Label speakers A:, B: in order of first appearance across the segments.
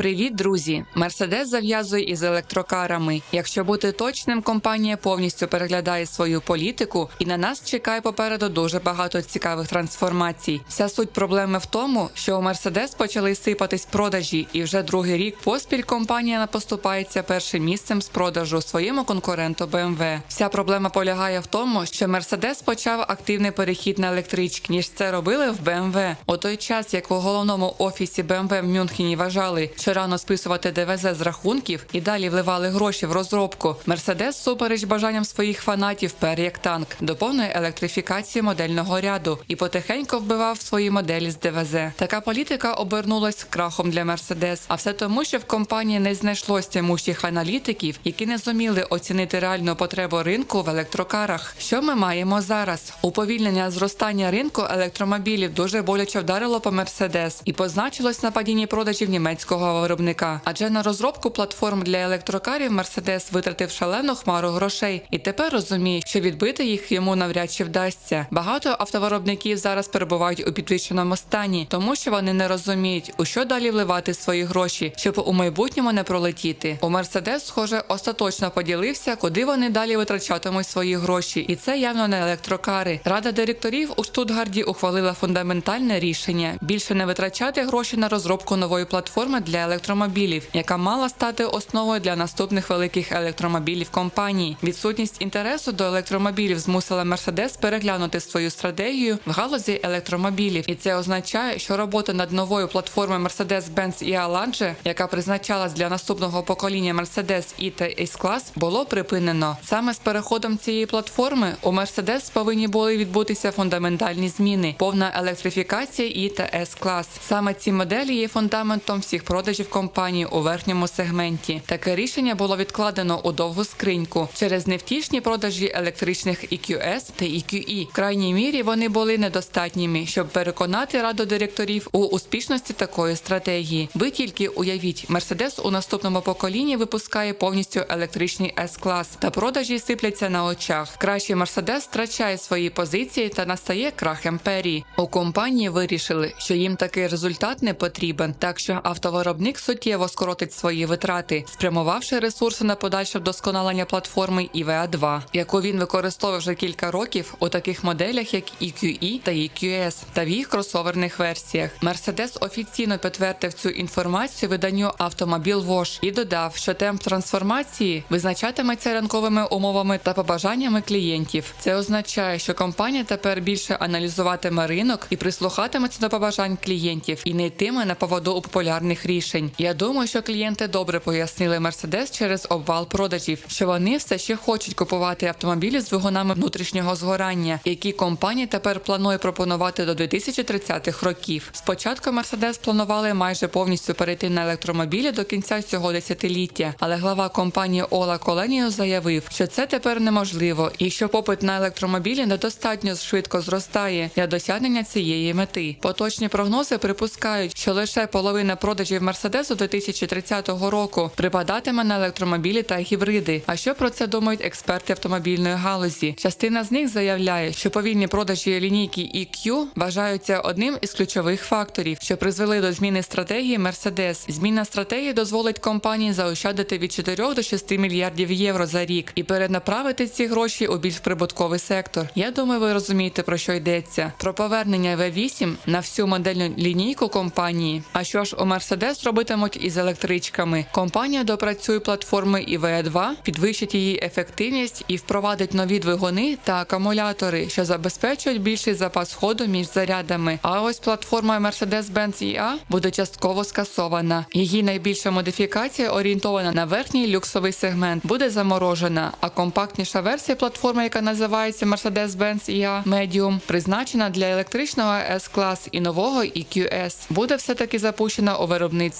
A: Привіт, друзі! Мерседес зав'язує із електрокарами. Якщо бути точним, компанія повністю переглядає свою політику, і на нас чекає попереду дуже багато цікавих трансформацій. Вся суть проблеми в тому, що у Мерседес почали сипатись продажі, і вже другий рік поспіль компанія поступається першим місцем з продажу своєму конкуренту BMW. Вся проблема полягає в тому, що Мерседес почав активний перехід на електрички, ніж це робили в BMW. У той час, як у головному офісі BMW в Мюнхені вважали, що рано списувати ДВЗ з рахунків і далі вливали гроші в розробку. Мерседес, супереч бажанням своїх фанатів, пер як танк до повної електрифікації модельного ряду і потихеньку вбивав свої моделі з ДВЗ. Така політика обернулась крахом для Мерседес. А все тому, що в компанії не знайшлось тямущих аналітиків, які не зуміли оцінити реальну потребу ринку в електрокарах. Що ми маємо зараз? Уповільнення зростання ринку електромобілів дуже боляче вдарило по Мерседес і позначилось на падінні продажів німецького виробника. Адже на розробку платформ для електрокарів Мерседес витратив шалену хмару грошей і тепер розуміє, що відбити їх йому навряд чи вдасться. Багато автовиробників зараз перебувають у підвищеному стані, тому що вони не розуміють, у що далі вливати свої гроші, щоб у майбутньому не пролетіти. У Мерседес, схоже, остаточно поділився, куди вони далі витрачатимуть свої гроші, і це явно не електрокари. Рада директорів у Штутгарді ухвалила фундаментальне рішення більше не витрачати гроші на розробку нової платформи для електромобілів, яка мала стати основою для наступних великих електромобілів компанії. Відсутність інтересу до електромобілів змусила Мерседес переглянути свою стратегію в галузі електромобілів, і це означає, що робота над новою платформою Mercedes-Benz і Alange, яка призначалась для наступного покоління Mercedes E та S-Class, було припинено. Саме з переходом цієї платформи у Mercedes повинні були відбутися фундаментальні зміни, повна електрифікація E та S-Class. Саме ці моделі є фундаментом всіх продажів компанії у верхньому сегменті. Таке рішення було відкладено у довгу скриньку через невтішні продажі електричних EQS та EQE. В крайній мірі вони були недостатніми, щоб переконати раду директорів у успішності такої стратегії. Ви тільки уявіть, Mercedes у наступному поколінні випускає повністю електричний S-клас, та продажі сипляться на очах. Краще Mercedes втрачає свої позиції та настає крах імперії. У компанії вирішили, що їм такий результат не потрібен, так що автовиробник суттєво скоротить свої витрати, спрямувавши ресурси на подальше вдосконалення платформи IVA 2 яку він використовує вже кілька років у таких моделях, як EQE та EQS, та в їх кросоверних версіях. Мерседес офіційно підтвердив цю інформацію виданню Автомобіль Вош і додав, що темп трансформації визначатиметься ранковими умовами та побажаннями клієнтів. Це означає, що компанія тепер більше аналізуватиме ринок і прислухатиметься до побажань клієнтів і не йтиме на поводу у популярних рішень. Я думаю, що клієнти добре пояснили Мерседес через обвал продажів, що вони все ще хочуть купувати автомобілі з двигунами внутрішнього згорання, які компанія тепер планує пропонувати до 2030-х років. Спочатку Мерседес планували майже повністю перейти на електромобілі до кінця цього десятиліття, але глава компанії Ола Коленіо заявив, що це тепер неможливо, і що попит на електромобілі недостатньо швидко зростає для досягнення цієї мети. Поточні прогнози припускають, що лише половина продажів Мерседесу до 2030 року припадатиме на електромобілі та гібриди. А що про це думають експерти автомобільної галузі? Частина з них заявляє, що повільні продажі лінійки EQ вважаються одним із ключових факторів, що призвели до зміни стратегії Mercedes. Зміна стратегії дозволить компанії заощадити від 4 до 6 мільярдів євро за рік і перенаправити ці гроші у більш прибутковий сектор. Я думаю, ви розумієте про що йдеться. Про повернення V8 на всю модельну лінійку компанії. А що ж у Mercedes робитимуть із електричками? Компанія допрацює платформи ive 2 підвищить її ефективність і впровадить нові двигуни та акумулятори, що забезпечують більший запас ходу між зарядами. А ось платформа Mercedes-Benz EA буде частково скасована. Її найбільша модифікація орієнтована на верхній люксовий сегмент, буде заморожена. А компактніша версія платформи, яка називається Mercedes-Benz EA Medium, призначена для електричного S-клас і нового EQS, буде все таки запущена у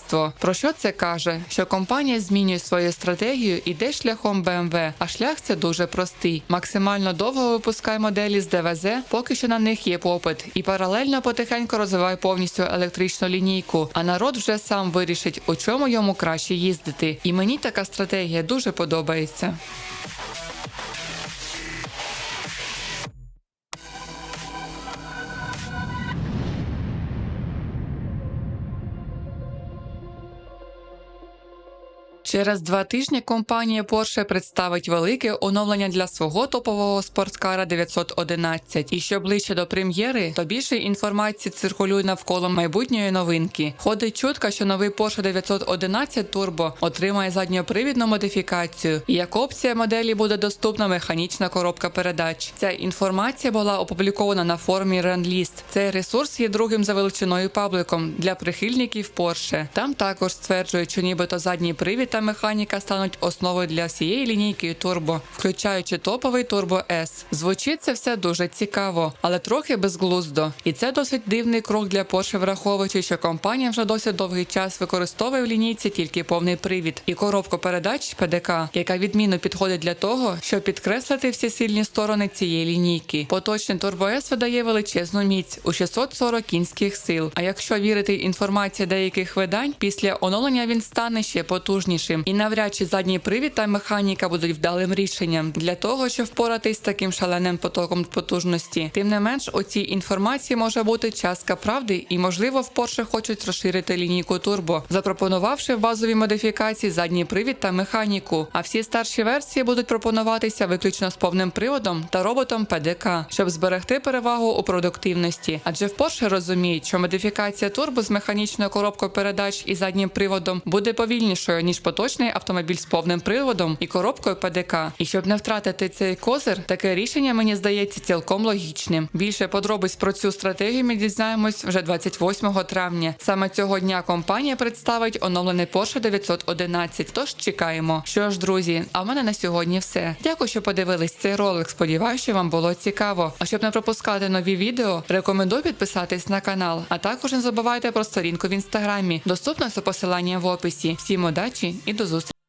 A: виробництво. Про що це каже? Що компанія змінює свою стратегію, іде шляхом BMW, а шлях це дуже простий. Максимально довго випускає моделі з ДВЗ, поки що на них є попит, і паралельно потихеньку розвиває повністю електричну лінійку. А народ вже сам вирішить, у чому йому краще їздити. І мені така стратегія дуже подобається. Через два тижні компанія Porsche представить велике оновлення для свого топового спорткара 911. І що ближче до прем'єри, то більше інформації циркулює навколо майбутньої новинки. Ходить чутка, що новий Porsche 911 Turbo отримає задньопривідну модифікацію, і як опція моделі буде доступна механічна коробка передач. Ця інформація була опублікована на форумі Randlist. Цей ресурс є другим за величиною пабликом для прихильників Porsche. Там також стверджують, що нібито задній привід та механіка стануть основою для всієї лінійки Turbo, включаючи топовий Turbo S. Звучить це все дуже цікаво, але трохи безглуздо. І це досить дивний крок для Porsche, враховуючи, що компанія вже досить довгий час використовує в лінійці тільки повний привід і коробку передач ПДК, яка відмінно підходить для того, щоб підкреслити всі сильні сторони цієї лінійки. Поточний Turbo S видає величезну міць у 640 кінських сил. А якщо вірити інформації деяких видань, після оновлення він стане ще потужнішим. І навряд чи задній привід та механіка будуть вдалим рішенням для того, щоб впоратись з таким шаленим потоком потужності. Тим не менш, у цій інформації може бути частка правди, і можливо в Porsche хочуть розширити лінійку турбо, запропонувавши в базовій модифікації задній привід та механіку. А всі старші версії будуть пропонуватися виключно з повним приводом та роботом ПДК, щоб зберегти перевагу у продуктивності. Адже в Porsche розуміють, що модифікація турбо з механічною коробкою передач і заднім приводом буде повільнішою ніж поточний автомобіль з повним приводом і коробкою ПДК. І щоб не втратити цей козир, таке рішення мені здається цілком логічним. Більше подробиць про цю стратегію ми дізнаємось вже 28 травня. Саме цього дня компанія представить оновлений Porsche 911. Тож чекаємо. Що ж, друзі, а в мене на сьогодні все. Дякую, що подивились цей ролик. Сподіваюся, що вам було цікаво. А щоб не пропускати нові відео, рекомендую підписатись на канал. А також не забувайте про сторінку в інстаграмі. Доступна за посиланням в описі. Всім удачі і до зустрічі!